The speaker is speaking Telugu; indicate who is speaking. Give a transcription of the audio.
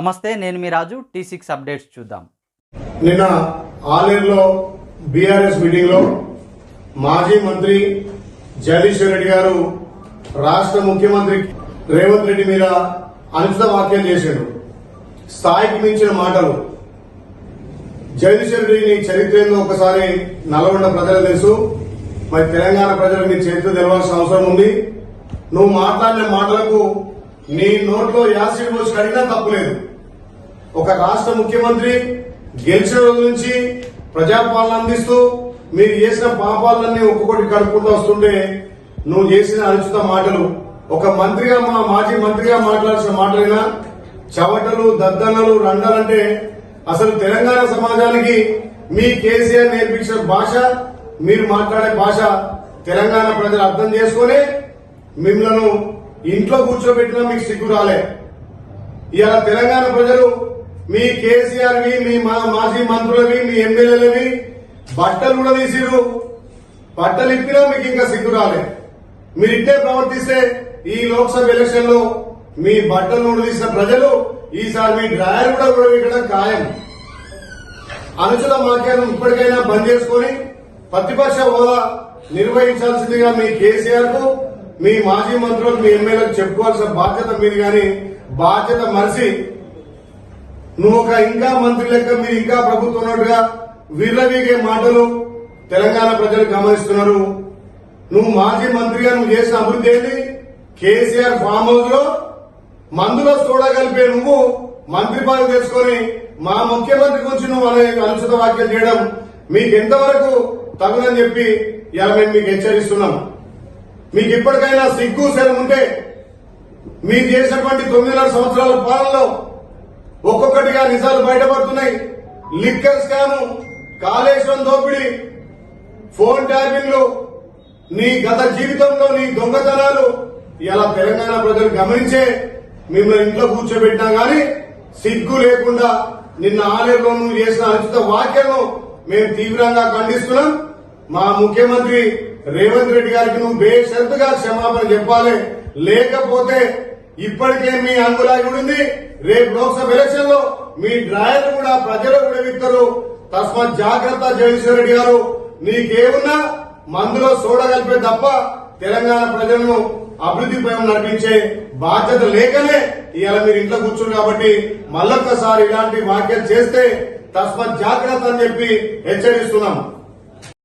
Speaker 1: నమస్తే నేను మీ రాజు. టీ సిక్స్ అప్డేట్స్ చూద్దాం.
Speaker 2: నిన్న ఆలేరులో బీఆర్ఎస్ మీటింగ్లో మాజీ మంత్రి జగదీశ్వర్ రెడ్డి గారు రాష్ట్ర ముఖ్యమంత్రి రేవంత్ రెడ్డి మీద అనుచిత వ్యాఖ్యలు చేశాడు స్థాయికి మించిన మాటలు. జగదీశ్వర్ రెడ్డిని చరిత్ర ఒకసారి నల్గొండ ప్రజలు తెలుసు. మరి తెలంగాణ ప్రజలకు నీ చరిత్ర తెలవాల్సిన అవసరం ఉంది. నువ్వు మాట్లాడిన మాటలకు నీ నోట్లో యాసిడ్ పోసి కడిగినా తప్పులేదు ఒక రాష్ట్ర ముఖ్యమంత్రి గెలిచిన రోజు నుంచి ప్రజాపాలన అందిస్తూ మీరు చేసిన పాపాలన్నీ ఒక్కొక్కటి కడుక్కుంటూ వస్తుంటే నువ్వు చేసిన అనుచిత మాటలు. ఒక మంత్రిగా మా మాజీ మంత్రిగా మాట్లాడిన మాటలైనా చవటలు దద్దనలు రండాలంటే అసలు తెలంగాణ సమాజానికి మీ కేసీఆర్ నేర్పించిన భాష మీరు మాట్లాడే భాష తెలంగాణ ప్రజలు అర్థం చేసుకుని మిమ్మలను ఇంట్లో కూర్చోబెట్టినా మీకు సిగ్గు రాలే. ఇవాళ తెలంగాణ ప్రజలు మీ కేసీఆర్ వి మీ మా- మాజీ మంత్రులవి మీ ఎమ్మెల్యేలవి బట్టలు కూడా తీసిరు బట్టలు ఇప్పినా మీకు ఇంకా సిగ్గు రాలే. మీరు ఇట్టే ప్రవర్తిస్తే ఈ లోక్సభ ఎలక్షన్లో మీ బట్టలు ఉడదీసిన ప్రజలు ఈసారి మీ డ్రాయర్ కూడా ఉడవికడం ఖాయం. అనుచుల వాక్యాలను ఇప్పటికైనా బంద్ చేసుకొని ప్రతిపక్ష హోదా నిర్వహించాల్సిందిగా మీ కేసీఆర్కు మీ మాజీ మంత్రులకు మీ ఎమ్మెల్యేలకు చెప్పుకోవాల్సిన బాధ్యత మీరు కానీ బాధ్యత మరిసి నువ్వు ఒక ఇంకా మంత్రి లెక్క మీరు ఇంకా ప్రభుత్వం ఉన్నట్టుగా విర్రవీగే మాటలు తెలంగాణ ప్రజలు గమనిస్తున్నారు. నువ్వు మాజీ మంత్రిగా నువ్వు చేసిన అభివృద్ధి ఏంటి కేసీఆర్ ఫామ్ హౌస్లో మందులో సోడా కలిపే నువ్వు మంత్రి పదవి తెచ్చుకొని మా ముఖ్యమంత్రి గురించి నువ్వు అనుచిత వ్యాఖ్యలు చేయడం మీకు ఎంతవరకు తగునని చెప్పి ఇలా మేము మీకు హెచ్చరిస్తున్నాం. మీకు ఇప్పటికైనా సిగ్గు శరం ఉంటే మీరు చేసినటువంటి తొమ్మిదిన్నర సంవత్సరాల పాలనలో ఒక్కొక్కటిగా నిజాలు బయటపడుతున్నాయి. లిక్కర్ స్కాము కాళేశ్వరం దోపిడీ ఫోన్ ట్యాపింగ్లు నీ గత జీవితంలో నీ దొంగతనాలు ఇలా తెలంగాణ ప్రజలు గమనించే మిమ్మల్ని ఇంట్లో కూర్చోబెట్టినా గాని సిగ్గు లేకుండా నిన్న ఆలయంలో నువ్వు చేసిన అనుచిత వ్యాఖ్యలను మేము తీవ్రంగా ఖండిస్తున్నాం. మా ముఖ్యమంత్రి రేవంత్ రెడ్డి గారికి నువ్వు బేషరతుగా క్షమాపణ చెప్పాలి. లేకపోతే ఇప్పటికే మీ అంగులాగి ఉంది రేపు లోక్సభ ఎలక్షన్లో మీ డ్రాయర్ కూడా ప్రజలు కూడా విత్తరు తస్మాత్ జాగ్రత్త జగదీశ్వర రెడ్డి గారు. నీకేమున్నా మందులో చూడగలిపే కలిపే తప్ప తెలంగాణ ప్రజలను అభివృద్ధి పైన నడిపించే బాధ్యత లేకనే ఇవాళ మీరు ఇంట్లో కూర్చున్నారు కాబట్టి మళ్ళొక్కసారి ఇలాంటి వ్యాఖ్యలు చేస్తే తస్మాత్ జాగ్రత్త అని చెప్పి హెచ్చరిస్తున్నాం.